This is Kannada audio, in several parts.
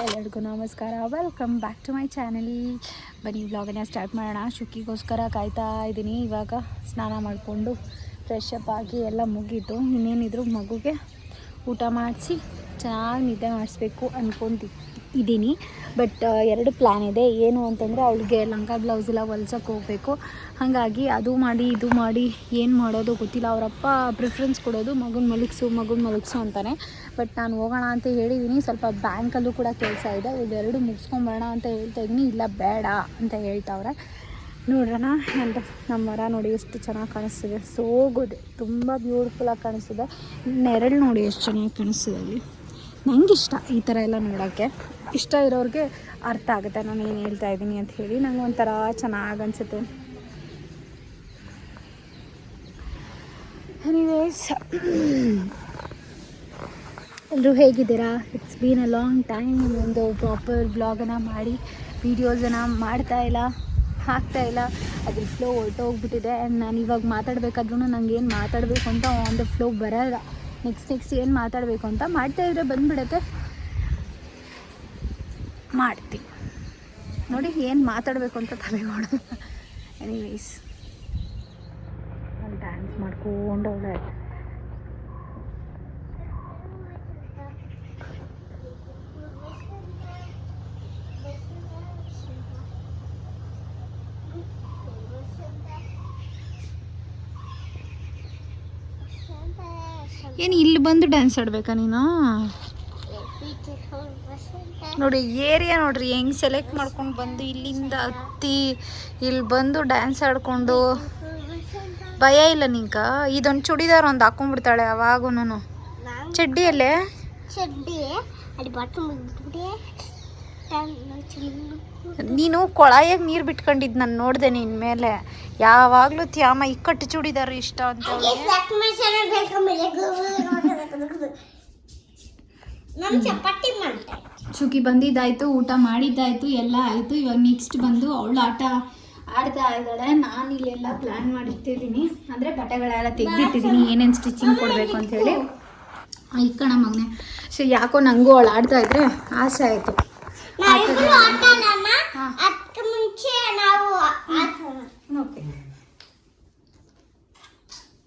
ಎಲ್ಲರಿಗೂ ನಮಸ್ಕಾರ. Welcome back to my channel ಬನ್ನಿ ವ್ಲಾಗನ್ನ ಸ್ಟಾರ್ಟ್ ಮಾಡೋಣ. ಶುಕ್ಕಿಗೋಸ್ಕರ ಕಾಯ್ತಾ ಇದ್ದೀನಿ. ಇವಾಗ ಸ್ನಾನ ಮಾಡಿಕೊಂಡು ಫ್ರೆಶ್ ಅಪ್ ಆಗಿ ಎಲ್ಲ ಮುಗೀತು. ಇನ್ನೇನಿದ್ರು ಮಗುಗೆ ಊಟ ಮಾಡಿಸಿ ಚೆನ್ನಾಗಿ ನಿದ್ದೆ ಮಾಡಿಸ್ಬೇಕು ಅಂದ್ಕೊಂತಿ ಇದ್ದೀನಿ. ಬಟ್ ಎರಡು ಪ್ಲ್ಯಾನ್ ಇದೆ. ಏನು ಅಂತಂದರೆ ಅವಳಿಗೆ ಲಂಕ ಬ್ಲೌಸ್ ಎಲ್ಲ ಹೊಲ್ಸಕ್ಕೆ ಹೋಗಬೇಕು. ಹಾಗಾಗಿ ಅದು ಮಾಡಿ, ಇದು ಮಾಡಿ, ಏನು ಮಾಡೋದು ಗೊತ್ತಿಲ್ಲ. ಅವರಪ್ಪ ಪ್ರಿಫರೆನ್ಸ್ ಕೊಡೋದು ಮಗುನ ಮಲಗಿಸು ಮಗುನ ಮಲಗಿಸು ಅಂತಾನೆ. ಬಟ್ ನಾನು ಹೋಗೋಣ ಅಂತ ಹೇಳಿದ್ದೀನಿ ಸ್ವಲ್ಪ ಬ್ಯಾಂಕಲ್ಲೂ ಕೂಡ ಕೆಲಸ ಇದೆ. ಇವೆರಡು ಮುಗಿಸ್ಕೊಂಬರೋಣ ಅಂತ ಹೇಳ್ತಾ ಇದ್ದೀನಿ ಇಲ್ಲ, ಬೇಡ ಅಂತ ಹೇಳ್ತಾವ್ರೆ. ನೋಡೋಣ ನಮ್ಮ ಮರ ನೋಡಿ ಎಷ್ಟು ಚೆನ್ನಾಗಿ ಕಾಣಿಸ್ತಿದೆ. ಸೋಗೋದೆ. ತುಂಬ ಬ್ಯೂಟಿಫುಲ್ಲಾಗಿ ಕಾಣಿಸ್ತಿದೆ. ನೆರಳು ನೋಡಿ ಎಷ್ಟು ಚೆನ್ನಾಗಿ ಕಾಣಿಸ್ತಿದೆ ಅಲ್ಲಿ. ನಂಗೆ ಇಷ್ಟ ಈ ಥರ ಎಲ್ಲ ನೋಡೋಕ್ಕೆ. ಇಷ್ಟ ಇರೋರಿಗೆ ಅರ್ಥ ಆಗುತ್ತೆ. ನಾನು ಏನು ಹೇಳ್ತಾ ಇದ್ದೀನಿ ಅಂತ ಹೇಳಿ ನಂಗೆ ಒಂಥರ ಚೆನ್ನಾಗಿ ಅನಿಸುತ್ತೆ. ಎನಿವೇಸ್ ಎಲ್ಲರೂ ಹೇಗಿದ್ದೀರಾ? It's been a long time ಒಂದು ಪ್ರಾಪರ್ ಬ್ಲಾಗನ್ನು ಮಾಡಿ ವೀಡಿಯೋಸನ್ನು ಮಾಡ್ತಾ ಇಲ್ಲ, ಹಾಕ್ತಾ ಇಲ್ಲ. ಅದ್ರ ಫ್ಲೋ ಹೊರಟೋಗ್ಬಿಟ್ಟಿದೆ. ಆ್ಯಂಡ್ ನಾನು ಇವಾಗ ಮಾತಾಡಬೇಕಾದ್ರೂ ಏನು ಮಾತಾಡಬೇಕು ಅಂತ ಆನ್ ದ ಫ್ಲೋ ಬರಲ್ಲ. ನೆಕ್ಸ್ಟ್ ನೆಕ್ಸ್ಟ್ ಏನು ಮಾತಾಡಬೇಕು ಅಂತ? ಮಾಡ್ತಾ ಇದ್ರೆ ಬಂದುಬಿಡುತ್ತೆ. ಮಾಡ್ತೀನಿ. ನೋಡಿ ಏನು ಮಾತಾಡಬೇಕು ಅಂತ ತಲೆ ಮಾಡೋದು ಎನಿವೇಸ್ ಡ್ಯಾನ್ಸ್ ಮಾಡ್ಕೊಂಡು ಅವಳೆ ಏನು ಇಲ್ಲಿ ಬಂದು ಡ್ಯಾನ್ಸ್ ಆಡ್ಬೇಕಾ ನೀನು? ನೋಡಿ, ಏರಿಯಾ ನೋಡ್ರಿ, ಹೆಂಗ್ ಸೆಲೆಕ್ಟ್ ಮಾಡ್ಕೊಂಡು ಬಂದು ಇಲ್ಲಿಂದ ಹತ್ತಿ, ಇಲ್ಲಿ ಬಂದು ಡ್ಯಾನ್ಸ್ ಆಡ್ಕೊಂಡು. ಭಯ ಇಲ್ಲ ನಿಂಕ ಇದೊಂದು ಚೂಡಿದಾರ್ ಒಂದು ಹಾಕೊಂಡ್ಬಿಡ್ತಾಳೆ ಅವಾಗೂನು ಚಡ್ಡಿಯಲ್ಲೇ? ಚಡ್ಡಿ ನೀನು ಕೊಳಾಯಾಗ ನೀರು ಬಿಟ್ಕೊಂಡಿದ್ದು ನಾನು ನೋಡಿದೆ ನಿನ್ ಮೇಲೆ. ಯಾವಾಗಲೂ ತ್ಯಾಮ ಇಕ್ಕಟ್ಟು ಚೂಡಿದಾರ ಇಷ್ಟ ಅಂತ ಚುಕಿ ಬಂದಿದ್ದಾಯ್ತು ಊಟ ಮಾಡಿದ್ದಾಯ್ತು ಎಲ್ಲ ಆಯಿತು. ಇವಾಗ ನೆಕ್ಸ್ಟ್ ಬಂದು ಅವಳು ಆಟ ಆಡ್ತಾ ಇದ್ದಾಳೆ. ನಾನು ಇಲ್ಲೆಲ್ಲ ಪ್ಲ್ಯಾನ್ ಮಾಡಿರ್ತಿದ್ದೀನಿ. ಅಂದರೆ ಬಟ್ಟೆಗಳೆಲ್ಲ ತೆಗೆದಿಟ್ಟಿದ್ದೀನಿ. ಏನೇನು ಸ್ಟಿಚಿಂಗ್ ಕೊಡಬೇಕು ಅಂಥೇಳಿ ಇಕ್ಕಣ ಮಗನೆ. ಸೊ ಯಾಕೋ ನನಗೂ ಅವಳು ಆಡ್ತಾ ಇದ್ರೆ ಆಸೆ ಆಯಿತು ನಾವಿಬ್ರು ಆಟ ಆಡೋಣ ಹಾ. ಅದಕ್ಕೆ ಮುಂಚೆ ನಾವು ಆಟೋಣ ಓಕೆ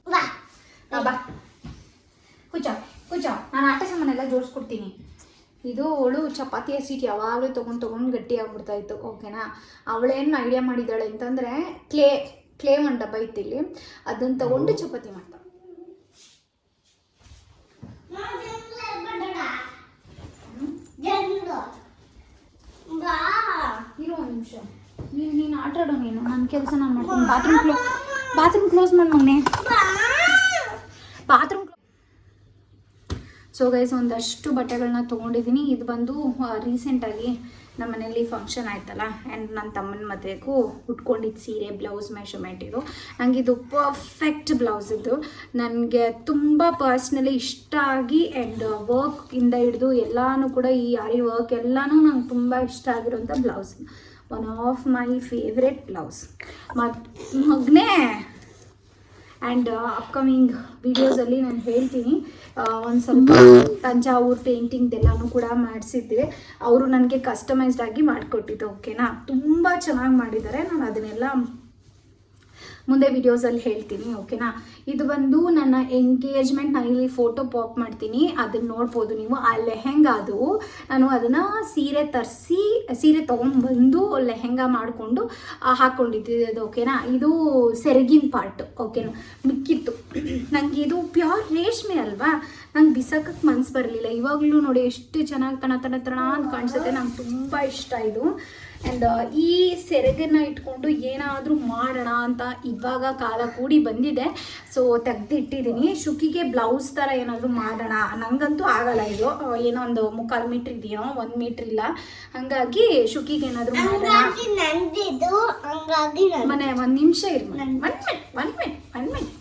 ಬಾ ಬಾ ಕುಚ ಕುಚ ನಾನು ಆಟ ಸಾಮಾನೆಲ್ಲ ಜೋಡಿಸ್ಕೊಡ್ತೀನಿ. ಇದು ಅವಳು ಚಪಾತಿ ಸೀಟ್ ಯಾವಾಗಲೂ ತೊಗೊಂಡು ತೊಗೊಂಡು ಗಟ್ಟಿ ಇತ್ತು, ಓಕೆನಾ? ಅವಳೇನು ಐಡಿಯಾ ಮಾಡಿದ್ದಾಳೆ ಅಂತಂದರೆ ಕ್ಲೇ ಕ್ಲೇ ಒಂದು ಡಬ್ಬ ಇತ್ತು ಇಲ್ಲಿ ಅದನ್ನು ತಗೊಂಡು ಚಪಾತಿ ಮಾಡ್ತಾಳೆ ಇರೋ ನಿಮಿಷ. ನೀನು ನೀನು ಆಟ ಆಡೋ ನೀನು ನನ್ನ ಕೆಲಸ ನಾನು ಮಾಡ್ತೀನಿ. ಬಾತ್ರೂಮ್ ಕ್ಲೋಸ್ ಬಾತ್ರೂಮ್ ಕ್ಲೋಸ್ ಮಾಡಿ ಬಾತ್ರೂಮ್ ಸೊ ಗೈಸ್ ಒಂದಷ್ಟು ಬಟ್ಟೆಗಳನ್ನ ತೊಗೊಂಡಿದ್ದೀನಿ ಇದು ಬಂದು ರೀಸೆಂಟಾಗಿ ನಮ್ಮ ಮನೇಲಿ ಫಂಕ್ಷನ್ ಆಯ್ತಲ್ಲ ಆ್ಯಂಡ್ ನನ್ನ ತಮ್ಮನ ಮದುವೆಗೂ ಉಟ್ಕೊಂಡಿದ್ದು ಸೀರೆ ಬ್ಲೌಸ್ ಮೆಷರ್ಮೆಂಟ್ ಇದು. ನನಗೆ ಇದು ಪರ್ಫೆಕ್ಟ್ ಬ್ಲೌಸ್ ಇದು. ನನಗೆ ತುಂಬ ಪರ್ಸ್ನಲಿ ಇಷ್ಟ ಆಗಿ ಆ್ಯಂಡ್ ವರ್ಕಿಂದ ಹಿಡಿದು ಎಲ್ಲನೂ ಕೂಡ ಈ ಆರಿ ವರ್ಕ್ ಎಲ್ಲನೂ ನಂಗೆ ತುಂಬ ಇಷ್ಟ ಆಗಿರೋಂಥ blouse one of my favourite blouse ಮತ್ತು ಮಗನೇ ಆ್ಯಂಡ್ ಅಪ್ಕಮಿಂಗ್ ವೀಡಿಯೋಸಲ್ಲಿ ನಾನು ಹೇಳ್ತೀನಿ. ಒಂದು ಸ್ವಲ್ಪ ತಂಜಾವೂರ್ ಪೇಂಟಿಂಗ್ದೆಲ್ಲನೂ ಕೂಡ ಮಾಡಿಸಿದ್ದೆ ಅವರು ನನಗೆ ಕಸ್ಟಮೈಸ್ಡ್ ಆಗಿ ಮಾಡಿಕೊಟ್ಟಿದ್ದು ಓಕೆನಾ ತುಂಬ ಚೆನ್ನಾಗಿ ಮಾಡಿದ್ದಾರೆ. ನಾನು ಅದನ್ನೆಲ್ಲ ಮುಂದೆ ವಿಡಿಯೋಸಲ್ಲಿ ಹೇಳ್ತೀನಿ ಓಕೆನಾ ಇದು ಬಂದು ನನ್ನ ಎಂಗೇಜ್ಮೆಂಟ್ ನಾನು ಇಲ್ಲಿ ಫೋಟೋ ಪಾಪ್ ಮಾಡ್ತೀನಿ ಅದನ್ನ ನೋಡ್ಬೋದು ನೀವು. ಆ ಲೆಹೆಂಗಾ ಅದು ನಾನು ಅದನ್ನು ಸೀರೆ ತರಿಸಿ, ಸೀರೆ ತೊಗೊಂಡ್ಬಂದು ಲೆಹೆಂಗಾ ಮಾಡಿಕೊಂಡು ಹಾಕ್ಕೊಂಡಿದ್ದೆ ಅದು ಓಕೆನಾ ಇದು ಸೆರಗಿನ ಪಾರ್ಟ್ ಓಕೆನಾ ಮಿಕ್ಕಿತ್ತು. ನನಗೆ ಇದು ಪ್ಯೂರ್ ರೇಷ್ಮೆ ಅಲ್ವಾ? ನಂಗೆ ಬಿಸಾಕಕ್ಕೆ ಮನ್ಸು ಬರಲಿಲ್ಲ. ಇವಾಗಲೂ ನೋಡಿ ಎಷ್ಟು ಚೆನ್ನಾಗಿ ತಣ ತಣ ಅಂತ ಕಾಣಿಸುತ್ತೆ. ನಂಗೆ ತುಂಬ ಇಷ್ಟ ಇದು. ಆ್ಯಂಡ್ ಈ ಸೆರಗನ್ನು ಇಟ್ಕೊಂಡು ಏನಾದರೂ ಮಾಡೋಣ ಅಂತ ಇವಾಗ ಕಾಲ ಕೂಡಿ ಬಂದಿದೆ. ಸೊ ತೆಗೆದಿಟ್ಟಿದ್ದೀನಿ. ಶುಕಿಗೆ ಬ್ಲೌಸ್ ಥರ ಏನಾದರೂ ಮಾಡೋಣ. ನನಗಂತೂ ಆಗಲ್ಲ ಇದು. ಏನೋ ಒಂದು ಮುಕ್ಕಾಲು ಮೀಟ್ರ್ ಇದೆಯೋ ಒಂದು ಮೀಟ್ರ್ ಇಲ್ಲ. ಹಾಗಾಗಿ ಶುಕಿಗೆ ಏನಾದರೂ ಮನೆ ಒಂದು ನಿಮಿಷ ಇರ್ಬೋದು one minute one minute one minute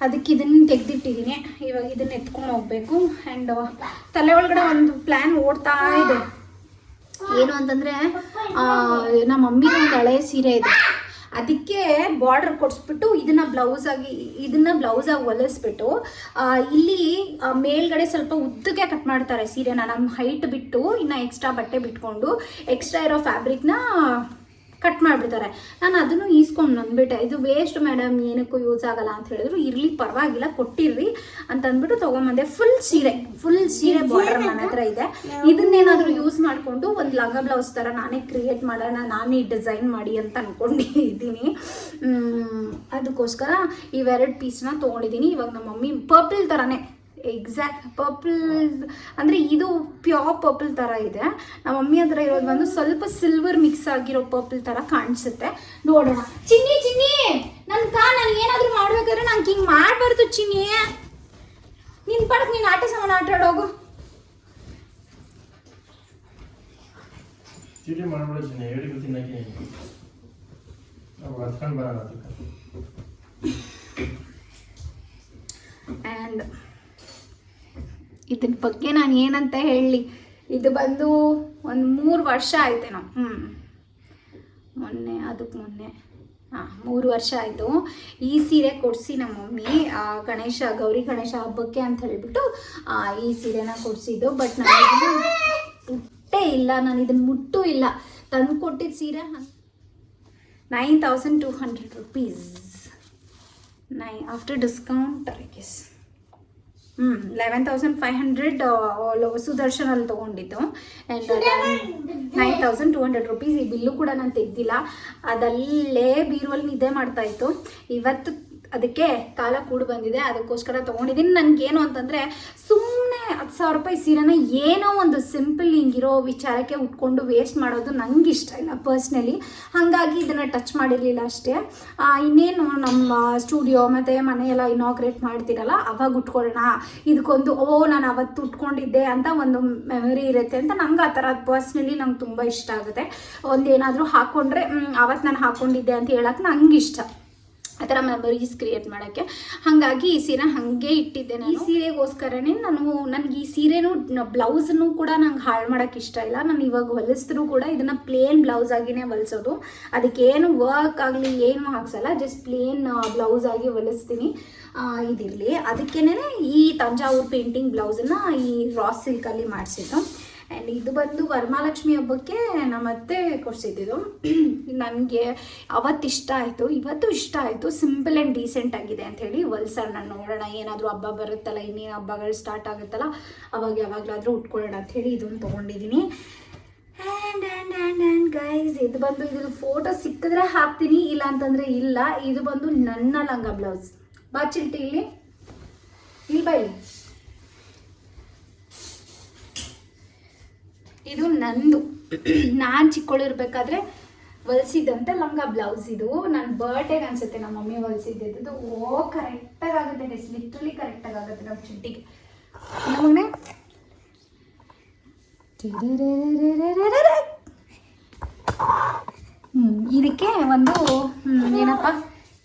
ಅದಕ್ಕೆ ಇದನ್ನು ತೆಗೆದಿಟ್ಟಿದ್ದೀನಿ. ಇವಾಗ ಇದನ್ನ ಎತ್ಕೊಂಡು ಹೋಗ್ಬೇಕು. ಆ್ಯಂಡ್ ತಲೆ ಒಳಗಡೆ ಒಂದು ಪ್ಲ್ಯಾನ್ ಓಡ್ತಾ ಇದೆ. ಏನು ಅಂತಂದರೆ ನಮ್ಮ ಮಮ್ಮಿದು ಒಂದು ಹಳೆ ಸೀರೆ ಇದೆ. ಅದಕ್ಕೆ ಬಾರ್ಡರ್ ಕೊಡಿಸ್ಬಿಟ್ಟು ಇದನ್ನ ಬ್ಲೌಸ್ ಆಗಿ, ಇದನ್ನ ಬ್ಲೌಸ್ ಆಗಿ ಹೊಲಿಸ್ಬಿಟ್ಟು ಇಲ್ಲಿ ಮೇಲ್ಗಡೆ ಸ್ವಲ್ಪ ಉದ್ದಕ್ಕೆ ಕಟ್ ಮಾಡ್ತಾರೆ ಸೀರೆನ. ನಮ್ಮ ಹೈಟ್ ಬಿಟ್ಟು ಇನ್ನು ಎಕ್ಸ್ಟ್ರಾ ಬಟ್ಟೆ ಬಿಟ್ಕೊಂಡು ಎಕ್ಸ್ಟ್ರಾ ಇರೋ ಫ್ಯಾಬ್ರಿಕ್ನ ಕಟ್ ಮಾಡಿಬಿಡ್ತಾರೆ. ನಾನು ಅದನ್ನು ಈಸ್ಕೊಂಡು ನಂದ್ಬಿಟ್ಟೆ ಇದು ವೇಸ್ಟ್ ಮೇಡಮ್ ಏನಕ್ಕೂ ಯೂಸ್ ಆಗಲ್ಲ ಅಂತ ಹೇಳಿದ್ರು. ಇರ್ಲಿ ಪರವಾಗಿಲ್ಲ ಕೊಟ್ಟಿರ್ರಿ ಅಂತ ಅಂದ್ಬಿಟ್ಟು ತೊಗೊಂಬಂದೆ. ಫುಲ್ ಸೀರೆ ಫುಲ್ ಸೀರೆ ಬಾರ್ಡರ್ ನನ್ನ ಹತ್ರ ಇದೆ. ಇದನ್ನೇನಾದರೂ ಯೂಸ್ ಮಾಡಿಕೊಂಡು ಒಂದು ಲಂಗ ಬ್ಲೌಸ್ ಥರ ನಾನೇ ಕ್ರಿಯೇಟ್ ಮಾಡೋಣ ನಾನೇ ಡಿಸೈನ್ ಮಾಡಿ ಅಂತ ಅಂದ್ಕೊಂಡಿದ್ದೀನಿ ಅದಕ್ಕೋಸ್ಕರ ಇವೆರಡು ಪೀಸ್ನ ತೊಗೊಂಡಿದ್ದೀನಿ. ಇವಾಗ ನಮ್ಮ ಮಮ್ಮಿ ಪರ್ಪಲ್ ಥರನೇ ಎಕ್ಸಾಕ್ಟ್ ಪರ್ಪಲ್ ಅಂದರೆ ಇದು ಪ್ಯೂರ್ ಪರ್ಪಲ್ ಥರ ಇದೆ. ನಮ್ಮ ಮಮ್ಮಿ ಹತ್ರ ಇರೋದು ಬಂದು ಸ್ವಲ್ಪ ಸಿಲ್ವರ್ ಮಿಕ್ಸ್ ಆಗಿರೋ ಪರ್ಪಲ್ ಥರ ಕಾಣಿಸುತ್ತೆ. ನೋಡೋಣ. ಚಿನ್ನಿ ಚಿನ್ನಿ! ನನ್ನ ಕಾ ನಾನು ಏನಾದರೂ ಮಾಡ್ಬೇಕಾದ್ರೆ ನಂಗೆ ಹಿಂಗೆ ಮಾಡಬಾರ್ದು ಚಿನ್ನಿ. ನಿನ್ನ ಪಡಕ್ ನೀನು ಆಟ ಸಾಮಾನು ಆಟ ಆಡೋಗು ಚೀಟಿ ಮಾಡ್ಬಿಡ್ತೀನಿ ಹೇಳಿದ್ರು ತಿನ್ನಕ್ಕೆ ನಾವು ಹತ್ಕೊಂಡು ಬರೋಣ ಅದಕ್ಕೆ ಆ್ಯಂಡ್ ಇದ್ರ ಬಗ್ಗೆ ನಾನು ಏನಂತ ಹೇಳಿ. ಇದು ಬಂದು ಒಂದು ಮೂರು ವರ್ಷ ಆಯ್ತೇನೋ ಹ್ಞೂ ಮೊನ್ನೆ ಅದಕ್ಕೆ ಮೊನ್ನೆ. ಹಾಂ, ಮೂರು ವರ್ಷ ಆಯಿತು. ಈ ಸೀರೆ ಕೊಡಿಸಿ ನಮ್ಮ ಮಮ್ಮಿ ಗಣೇಶ, ಗೌರಿ ಗಣೇಶ ಹಬ್ಬಕ್ಕೆ ಅಂತ ಹೇಳಿಬಿಟ್ಟು ಈ ಸೀರೆನ ಕೊಡಿಸಿದ್ದು. ಬಟ್ ನಾನು ಇದನ್ನ ಮುಟ್ಟೇ ಇಲ್ಲ. ನಾನು ಇದನ್ನು ಮುಟ್ಟೂ ಇಲ್ಲ. ತಂದು ಕೊಟ್ಟಿದ್ದ ಸೀರೆ nine thousand two hundred rupees. ನೈ, ಆಫ್ಟರ್ ಡಿಸ್ಕೌಂಟ್ ಐ ಗೆಸ್ ಹ್ಞೂ ಲೆವೆನ್ ತೌಸಂಡ್ ಫೈವ್ ಹಂಡ್ರೆಡ್ ಸುದರ್ಶನಲ್ಲಿ ತಗೊಂಡಿತ್ತು and nine thousand two hundred rupees ಈ ಬಿಲ್ಲು ಕೂಡ ನಾನು ತೆಗ್ದಿಲ್ಲ. ಅದಲ್ಲೇ ಬೀರುವಲ್ಲಿ ನಿದ್ದೆ ಮಾಡ್ತಾ ಇತ್ತು. ಇವತ್ತು ಅದಕ್ಕೆ ಕಾಲ ಕೂಡ ಬಂದಿದೆ. ಅದಕ್ಕೋಸ್ಕರ ತೊಗೊಂಡಿದ್ದೀನಿ. ನನಗೇನು ಅಂತಂದರೆ ಸುಮ್ಮನೆ ಹತ್ತು ಸಾವಿರ ರೂಪಾಯಿ ಸೀರೆನ ಏನೋ ಒಂದು ಸಿಂಪಲ್ ಹಿಂಗಿರೋ ವಿಚಾರಕ್ಕೆ ಉಟ್ಕೊಂಡು ವೇಸ್ಟ್ ಮಾಡೋದು ನಂಗೆ ಇಷ್ಟ ಇಲ್ಲ ಪರ್ಸ್ನಲಿ ಹಾಗಾಗಿ ಇದನ್ನು ಟಚ್ ಮಾಡಿರಲಿಲ್ಲ ಅಷ್ಟೇ. ಇನ್ನೇನು ನಮ್ಮ ಸ್ಟುಡಿಯೋ ಮತ್ತು ಮನೆಯೆಲ್ಲ ಇನಾಗ್ರೇಟ್ ಮಾಡ್ತೀರಲ್ಲ, ಅವಾಗ ಉಟ್ಕೊಳ್ಳೋಣ. ಇದಕ್ಕೊಂದು, ಓ, ನಾನು ಅವತ್ತು ಉಟ್ಕೊಂಡಿದ್ದೆ ಅಂತ ಒಂದು ಮೆಮೊರಿ ಇರುತ್ತೆ ಅಂತ ನಂಗೆ ಆ ಥರ ಪರ್ಸ್ನಲಿ ನಂಗೆ ತುಂಬ ಇಷ್ಟ ಆಗುತ್ತೆ. ಒಂದೇನಾದರೂ ಹಾಕ್ಕೊಂಡ್ರೆ ಅವತ್ತು ನಾನು ಹಾಕ್ಕೊಂಡಿದ್ದೆ ಅಂತ ಹೇಳಕ್ಕೆ ನಂಗೆ ಇಷ್ಟ ಆ ಥರ ಮೆಮೊರೀಸ್ ಕ್ರಿಯೇಟ್ ಮಾಡೋಕ್ಕೆ. ಹಾಗಾಗಿ ಈ ಸೀರೆ ಹಾಗೆ ಇಟ್ಟಿದ್ದೆ ನಾನು. ಈ ಸೀರೆಗೋಸ್ಕರನೇ ನಾನು ನನಗೆ ಈ ಸೀರೆನೂ ಬ್ಲೌಸ್ನು ಕೂಡ ನಂಗೆ ಹಾಳು ಮಾಡೋಕ್ಕೆ ಇಷ್ಟ ಇಲ್ಲ. ನಾನು ಇವಾಗ ಹೊಲಿಸಿದ್ರು ಕೂಡ ಇದನ್ನು ಪ್ಲೇನ್ ಬ್ಲೌಸ್ ಆಗಿನೇ ಹೊಲಿಸೋದು. ಅದಕ್ಕೆ ಏನು ವರ್ಕ್ ಆಗಲಿ, ಏನು ಹಾಕ್ಸಲ್ಲ. ಜಸ್ಟ್ ಪ್ಲೇನ್ ಬ್ಲೌಸ್ ಆಗಿ ಹೊಲಿಸ್ತೀನಿ. ಇದಿರಲಿ. ಅದಕ್ಕೇನೆ ಈ ತಂಜಾವೂರು ಪೇಂಟಿಂಗ್ ಬ್ಲೌಸನ್ನು ಈ ರಾಸ್ ಸಿಲ್ಕಲ್ಲಿ ಮಾಡಿಸಿದ್ದು. ಆ್ಯಂಡ್ ಇದು ಬಂದು ವರಮಹಾಲಕ್ಷ್ಮಿ ಹಬ್ಬಕ್ಕೆ ನಮ್ಮ ಅತ್ತೆ ಕೊಡಿಸಿದ್ದು ನನಗೆ ಅವತ್ತು ಇಷ್ಟ ಆಯಿತು, ಇವತ್ತು ಇಷ್ಟ ಆಯಿತು ಸಿಂಪಲ್ ಆ್ಯಂಡ್ ಡೀಸೆಂಟ್ ಆಗಿದೆ ಅಂತ ಹೇಳಿ ನಾನು ನೋಡೋಣ, ಏನಾದರೂ ಹಬ್ಬ ಬರುತ್ತಲ್ಲ, ಇನ್ನೇನು ಹಬ್ಬಗಳು ಸ್ಟಾರ್ಟ್ ಆಗುತ್ತಲ್ಲ, ಅವಾಗ ಯಾವಾಗಲಾದರೂ ಉಟ್ಕೊಳ್ಳೋಣ ಅಂತ ಹೇಳಿ ಇದನ್ನು ತೊಗೊಂಡಿದ್ದೀನಿ and and and and guys ಇದು ಬಂದು ಇದ್ರ ಫೋಟೋ ಸಿಕ್ಕಿದ್ರೆ ಹಾಕ್ತೀನಿ, ಇಲ್ಲ ಅಂತಂದರೆ ಇಲ್ಲ. ಇದು ಬಂದು ನನ್ನ ಲಂಗ ಬ್ಲೌಸ್ ಬಾ ಇಲ್ಲಿ. ಇಲ್ಲಿ ಬಾ ಇದು ನಂದು. ನಾನು ಚಿಕ್ಕವಳಿರ್ಬೇಕಾದ್ರೆ ಹೊಲ್ಸಿದ್ದಂತೆ ಲಂಗ ಬ್ಲೌಸ್ ಇದು. ನನ್ನ ಬರ್ಡೇಗೆ ಅನ್ಸುತ್ತೆ ನಮ್ಮ ಮಮ್ಮಿ ಹೊಲ್ಸಿದ್ದು ಓ ಕರೆಕ್ಟಾಗಿ ಆಗುತ್ತೆ ಡ್ರೆಸ್ ಲಿಟ್ರಲಿ ಕರೆಕ್ಟಾಗಿ ಆಗುತ್ತೆ ನಮ್ಮ ಚಿಟ್ಟಿಗೆ ನಮಗನೆ ಇದಕ್ಕೆ ಒಂದು ಏನಪ್ಪ?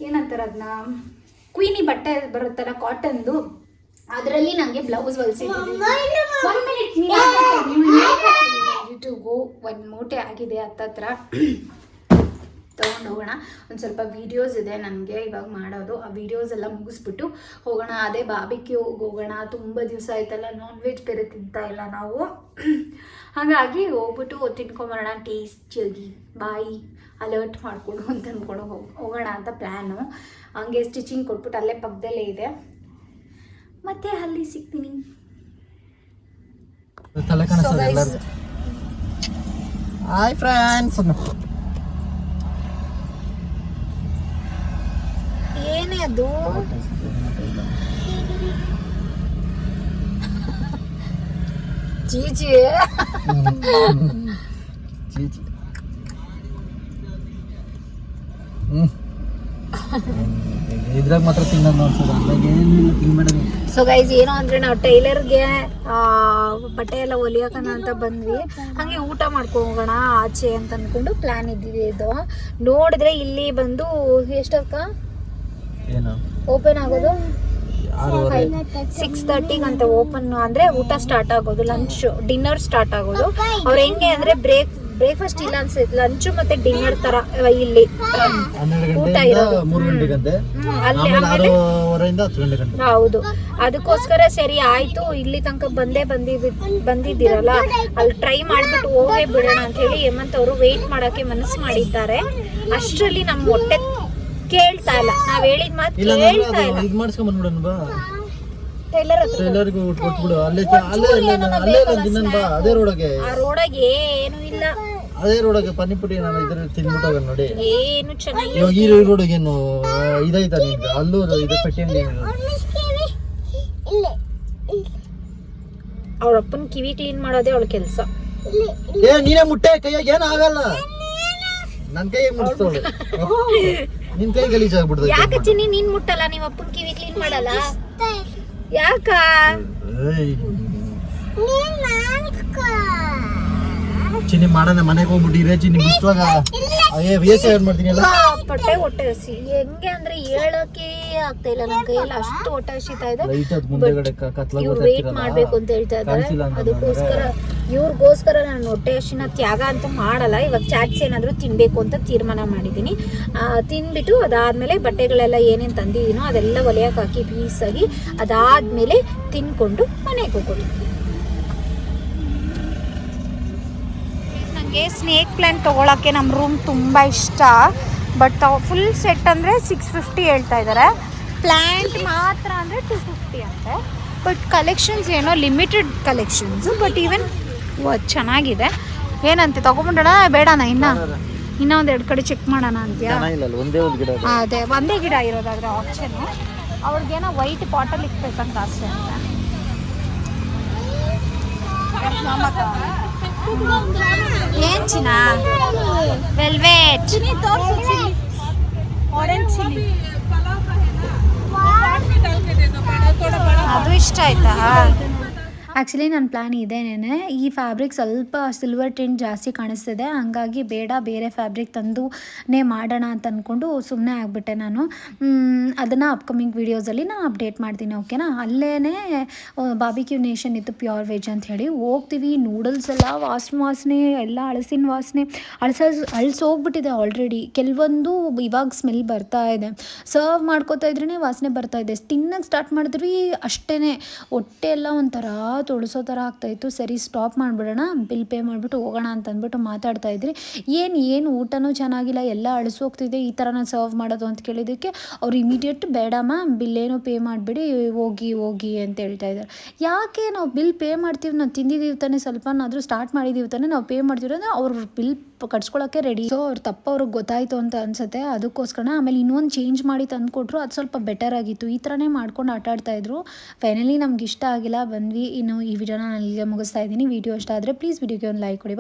ಏನಂತಾರೆ ಅದನ್ನ ಕ್ವೀನಿ ಬಟ್ಟೆ ಬರುತ್ತಲ್ಲ ಕಾಟನ್ದು ಅದರಲ್ಲಿ ನನಗೆ ಬ್ಲೌಸ್ ಹೊಲ್ಸಿದ್ದು ಒನ್ ಟು ಗೋ ಒಂದು ಮೂಟೆ ಆಗಿದೆ ಹತ್ತತ್ರ ತೊಗೊಂಡು ಹೋಗೋಣ. ಒಂದು ಸ್ವಲ್ಪ ವೀಡಿಯೋಸ್ ಇದೆ ನನಗೆ ಇವಾಗ ಮಾಡೋದು. ಆ ವೀಡಿಯೋಸ್ ಎಲ್ಲ ಮುಗಿಸ್ಬಿಟ್ಟು ಹೋಗೋಣ. ಅದೇ ಬಾಬಿಕ್ಯೂಗೆ ಹೋಗೋಣ. ತುಂಬ ದಿವಸ ಆಯ್ತಲ್ಲ ನಾನ್ ವೆಜ್ ಬೇರೆ ತಿಂತಾ ಇಲ್ಲ ನಾವು. ಹಾಗಾಗಿ ಹೋಗ್ಬಿಟ್ಟು ತಿನ್ಕೊಂಬರೋಣ ಟೇಸ್ಟಿಯಾಗಿ ಬಾಯಿ ಅಲರ್ಟ್ ಮಾಡಿಕೊಡು ಅಂತ ಅಂದ್ಕೊಂಡು ಹೋಗಿ ಹೋಗೋಣ ಅಂತ ಪ್ಲ್ಯಾನು ಹಂಗೆ ಸ್ಟಿಚಿಂಗ್ ಕೊಟ್ಬಿಟ್ಟು ಅಲ್ಲೇ ಪಕ್ಕದಲ್ಲೇ ಇದೆ. ಮತ್ತೆ ಅಲ್ಲಿ ಸಿಗ್ತೀನಿ. ತಲೆ So ಕಾಣಿಸ್ತದೆ guys- ಎಲ್ಲರೂ ಹಾಯ್ ಫ್ರೆಂಡ್ಸ್ ಏನೇ ಅದು? ಜೀಜಿ ಚೀಚಿ. ಹ್ಮ್. ಇದ್ರಾಗ ಮಾತ್ರ ತಿನ್ನೋದು ನೋಡ್ಸೋದು ಅದ್ರಾಗ ಏನಿಲ್ಲ ತಿನ್ಬೇಡ. ಸೊ ಗೈಸ್ ಏನು ಅಂದ್ರೆ ನಾವು ಟೈಲರ್ಗೆ ಬಟ್ಟೆ ಎಲ್ಲ ಹೊಲಿಯೋಕನ ಅಂತ ಬಂದ್ವಿ. ಹಾಗೆ ಊಟ ಮಾಡ್ಕೊಂಡು ಹೋಗೋಣ ಆಚೆ ಅಂತ ಅಂದ್ಕೊಂಡು ಪ್ಲಾನ್ ಇದ್ದಿದೆ ಇದು. ನೋಡಿದ್ರೆ ಇಲ್ಲಿ ಬಂದು ಎಷ್ಟಕ್ಕ ಏನು? ಓಪನ್ ಆಗೋದು? ಸಿಕ್ಸ್ ತರ್ಟಿಗೆ ಅಂತ ಓಪನ್ ಅಂದ್ರೆ ಊಟ ಸ್ಟಾರ್ಟ್ ಆಗೋದು ಲಂಚ್ ಡಿನ್ನರ್ ಸ್ಟಾರ್ಟ್ ಆಗೋದು. ಅವ್ರು ಹೆಂಗೆ ಅಂದ್ರೆ ಬ್ರೇಕ್ ಬ್ರೇಕ್ಫಾಸ್ಟ್ ಇಲ್ಲ ಅನ್ಸುತ್ತೆ. ಲಂಚು ಮತ್ತೆ ಡಿನ್ನರ್ ತರ ಇಲ್ಲಿ. ಊಟ ಇರೋದು. ಅಲ್ಲಿ ಆಮೇಲೆ ಹೌದು. ಅದಕ್ಕೋಸ್ಕರ ಸರಿ ಆಯ್ತು. ಇಲ್ಲಿ ತನಕ ಬಂದೇ ಬಂದಿದ್ ಬಂದಿದ್ದೀರಲ್ಲ? ಅಲ್ಲಿ ಟ್ರೈ ಮಾಡ್ಬಿಟ್ಟು ಹೋಗೇ ಬಿಡೋಣ ಅಂತ ಹೇಳಿ ಹೇಮಂತ್ ಅವರು ವೇಟ್ ಮಾಡಕ್ಕೆ ಮನಸ್ಸು ಮಾಡಿದ್ದಾರೆ. ಅಷ್ಟರಲ್ಲಿ ನಮ್ಮ ಹೊಟ್ಟೆ ಕೇಳ್ತಾ ಇಲ್ಲ. ನಾವ್ ಹೇಳಿದ ಮಾತು ಇಲ್ಲ ಕೇಳ್ತಾ ಇಲ್ಲ ಇದು ಮಾಡಿಸ್ಕೊಂಡ್ ಬಂದ್ಬಿಡೋಣ ಬಾ ಟೈಲರ್ ಹತ್ರ ಎಲ್ಲರಿಗೂ ಕೊಟ್ಬಿಡು ಅಲ್ಲೇ ಅಲ್ಲೇ ಅಲ್ಲೇ ಅಲ್ಲೇ ತಿನ್ನನ್ ಬಾ ಅದೇ ರೋಡಗೆ. ಆ ರೋಡಗೆ ಏನು ಇಲ್ಲ. ಅದೇ ರೋಡಗೆ ಪನಿಪುರಿ ನಾನು ಇದ್ರಲ್ಲಿ ತಿನ್ಬಿಟ್ಟೋಗ ನೋಡಿ. ಏನು ಚೆನ್ನಾಗಿ ಇವಾಗ ಈ ರೋಡಗೆ ಏನು ಇದೈತಾ ನಿಮ್ಗೆ ಅಲ್ಲೂ ಇದು ಪೆಟ್ಟಿ ಅಂಗಡಿ ಅವ್ರ ಅಪ್ಪನ ಕಿವಿ ಕ್ಲೀನ್ ಮಾಡೋದೇ ಅವಳ ಕೆಲಸ. ಏ ನೀನೇ ಮುಟ್ಟೆ ಕೈಯಾಗ ಏನು ಆಗಲ್ಲ. ನನ್ ಕೈ ಮುಟ್ಸ್ತವಳು ನಿನ್ ಕೈ ಗಲೀಜ್ ಆಗ್ಬಿಡ್ತು ಯಾಕ ಚಿನ್ನಿ ನೀನ್ ಮುಟ್ಟಲ್ಲ? ನಿಮ್ಮ ಅಪ್ಪನ ಕಿವಿ ಕ್ಲೀನ್ ಮಾಡಲ್ಲ? ಯಾಕ ಏಯ್, ನೀನ್ ಮಾಡ್ಕೊ ಚಿನ್ನಿ ಮಾಡೋಣ ಮನೆಗೆ ಹೋಗ್ಬಿಟ್ಟಿದ್ರೆ ಚಿನ್ನಿ ಬಿಸ್ವಾಗ ಅಯ್ಯೇ ವೇಸ ಏನ್ ಮಾಡ್ತೀನಿ ಅಲ್ಲ? ಹೊಟ್ಟೆ ಹೊಟ್ಟೆ ಹಸಿ. ಹೆಂಗೆ ಅಂದ್ರೆ ಹೇಳಕ್ಕೆ ಆಗ್ತಾ ಇಲ್ಲ ನನ್ನ ಕೈಯಲ್ಲಿ. ಅಷ್ಟು ಹೊಟ್ಟೆ ಹಸಿತಾ ಇದೆ. ಲೈಟ್ ಅದ್ ಮುಂದೆಗಡೆ ಕತ್ಲಾಗ ಇವ್ರು ವೇಟ್ ಮಾಡ್ಬೇಕು ಅಂತ ಹೇಳ್ತಾ ಇದ್ದಾರೆ. ಅದಕ್ಕೋಸ್ಕರ ಇವ್ರಿಗೋಸ್ಕರ ನಾನು ಹೊಟ್ಟೆ ಹಸಿನ ತ್ಯಾಗ ಅಂತ ಮಾಡಲ್ಲ. ಇವಾಗ ಚಾಟ್ಸ್ ಏನಾದರೂ ತಿನ್ಬೇಕು ಅಂತ ತೀರ್ಮಾನ ಮಾಡಿದ್ದೀನಿ. ಆ, ತಿನ್ಬಿಟ್ಟು ಅದಾದ್ಮೇಲೆ ಬಟ್ಟೆಗಳೆಲ್ಲ ಏನೇನು ತಂದಿದ್ದೀನೋ ಅದೆಲ್ಲ ಒಲೆಯಕ್ಕೆ ಹಾಕಿ ಪೀಸಾಗಿ ಅದಾದ್ಮೇಲೆ ತಿನ್ಕೊಂಡು ಮನೆಗೆ ಹೋಗೋದು. ನನಗೆ ಸ್ನೇಕ್ ಪ್ಲ್ಯಾಂಟ್ ತೊಗೊಳಕ್ಕೆ ನಮ್ಮ ರೂಮ್ ತುಂಬ ಇಷ್ಟ. ಬಟ್ ಫುಲ್ ಸೆಟ್ ಅಂದರೆ ಸಿಕ್ಸ್ ಫಿಫ್ಟಿ ಹೇಳ್ತಾ ಇದ್ದಾರೆ ಪ್ಲ್ಯಾಂಟ್ ಮಾತ್ರ ಅಂದರೆ ಟು ಫಿಫ್ಟಿ ಅಂತೆ. ಬಟ್ ಕಲೆಕ್ಷನ್ಸ್ ಏನೋ ಲಿಮಿಟೆಡ್ ಕಲೆಕ್ಷನ್ಸು ಬಟ್ ಈವನ್ ಚೆನ್ನಾಗಿದೆ. ಏನಂತೆ ತೊಗೊಂಬಿಡೋಣ ಬೇಡಣ ಇನ್ನ? ಇನ್ನೂ ಒಂದು ಎರಡು ಕಡೆ ಚೆಕ್ ಮಾಡೋಣ ಅಂತೀಯ? ಅದೇ ಒಂದೇ ಗಿಡ ಇರೋದಾದ್ರೆ ಆಪ್ಷನ್ ಅವ್ರಿಗೇನೋ ವೈಟ್ ಬಾಟಲ್ ಇಕ್ಬೇಕಂತ ಆಸೆ ಅಂತ. ಏನ್ ಚಿನ್ನ? ವೆಲ್ವೆಟ್ ಅದು ಇಷ್ಟ ಆಯ್ತಾ? ಆ್ಯಕ್ಚುಲಿ ನನ್ನ ಪ್ಲ್ಯಾನ್ ಇದೇನೇ ಈ ಫ್ಯಾಬ್ರಿಕ್ ಸ್ವಲ್ಪ ಸಿಲ್ವರ್ ಟಿಂಟ್ ಜಾಸ್ತಿ ಕಾಣಿಸ್ತಿದೆ. ಹಂಗಾಗಿ ಬೇಡ, ಬೇರೆ ಫ್ಯಾಬ್ರಿಕ್ ತಂದುನೇ ಮಾಡೋಣ ಅಂತ ಅಂದ್ಕೊಂಡು ಸುಮ್ಮನೆ ಆಗಿಬಿಟ್ಟೆ ನಾನು. ಅದನ್ನು ಅಪ್ಕಮಿಂಗ್ ವೀಡಿಯೋಸಲ್ಲಿ ನಾನು ಅಪ್ಡೇಟ್ ಮಾಡ್ತೀನಿ ಓಕೆನಾ ಅಲ್ಲೇ ಬಾಬಿಕ್ಯೂ ನೇಷನ್ ಇತ್ತು ಪ್ಯೂರ್ ವೆಜ್ ಅಂತ ಹೇಳಿ. ಹೋಗ್ತೀವಿ ನೂಡಲ್ಸ್ ಎಲ್ಲ ವಾಸನೆ ವಾಸನೆ, ಎಲ್ಲ ಅಳಸಿನ ವಾಸನೆ. ಅಳಸ, ಅಳ್ಸೋಗ್ಬಿಟ್ಟಿದೆ ಆಲ್ರೆಡಿ ಕೆಲವೊಂದು ಇವಾಗ ಸ್ಮೆಲ್ ಬರ್ತಾ ಇದೆ. ಸರ್ವ್ ಮಾಡ್ಕೋತಾ ಇದ್ರೇ ವಾಸನೆ ಬರ್ತಾ ಇದೆ. ತಿನ್ನಕ್ಕೆ ಸ್ಟಾರ್ಟ್ ಮಾಡಿದ್ರಿ ಅಷ್ಟೇ ಹೊಟ್ಟೆ ಎಲ್ಲ ಒಂಥರ ತೊಳಸೋ ಥರ ಆಗ್ತಾಯಿತ್ತು ಸರಿ ಸ್ಟಾಪ್ ಮಾಡಿಬಿಡೋಣ ಬಿಲ್ ಪೇ ಮಾಡಿಬಿಟ್ಟು ಹೋಗೋಣ ಅಂತ ಅಂದ್ಬಿಟ್ಟು ಮಾತಾಡ್ತಾ ಇದ್ರಿ. ಏನು ಏನು ಊಟನೂ ಚೆನ್ನಾಗಿಲ್ಲ, ಎಲ್ಲ ಅಳಿಸೋಗ್ತಿದೆ ಈ ಥರ ನಾನು ಸರ್ವ್ ಮಾಡೋದು ಅಂತ ಕೇಳಿದ್ದಕ್ಕೆ ಅವ್ರು ಇಮಿಡಿಯೇಟ್ ಬೇಡಮ್ಮ ಏನೋ ಪೇ ಮಾಡಿಬಿಡಿ, ಹೋಗಿ ಹೋಗಿ ಅಂತ ಹೇಳ್ತಾ ಇದ್ದಾರೆ. ಯಾಕೆ ನಾವು ಬಿಲ್ ಪೇ ಮಾಡ್ತೀವಿ, ನಾವು ತಿಂದಿದ್ದೀವಿ ತಾನೇ ಸ್ವಲ್ಪನಾದರೂ ಸ್ಟಾರ್ಟ್ ಮಾಡಿದ್ದೀವಿ ತಾನೇ, ನಾವು ಪೇ ಮಾಡ್ತೀವಿ ಅಂದರೆ ಅವ್ರ ಬಿಲ್ ಕಟ್ಸ್ಕೊಳಕ್ಕೆ ರೆಡಿ ಸೊ ಅವ್ರ ತಪ್ಪ ಅವ್ರಿಗೆ ಗೊತ್ತಾಯ್ತು ಅಂತ ಅನ್ಸುತ್ತೆ. ಅದಕ್ಕೋಸ್ಕರ ಆಮೇಲೆ ಇನ್ನೊಂದು ಚೇಂಜ್ ಮಾಡಿ ತಂದುಕೊಟ್ರು ಅದು ಸ್ವಲ್ಪ ಬೆಟರ್ ಆಗಿತ್ತು. ಈ ಥರನೇ ಮಾಡ್ಕೊಂಡು ಆಟ ಆಡ್ತಾ ಇದ್ರು. ಫೈನಲಿ ನಮ್ಗೆ ಇಷ್ಟ ಆಗಿಲ್ಲ. ಬಂದ್ವಿ. ಇನ್ನು ಈ ವಿಡಿಯೋನ ನಾನು ಇಲ್ಲಿಗೆ ಮುಗಿಸ್ತಾ ಇದ್ದೀನಿ. ವಿಡಿಯೋ ಇಷ್ಟ ಆದರೆ ಪ್ಲೀಸ್ ವಿಡಿಯೋಗೆ ಒಂದು ಲೈಕ್ ಕೊಡಿ.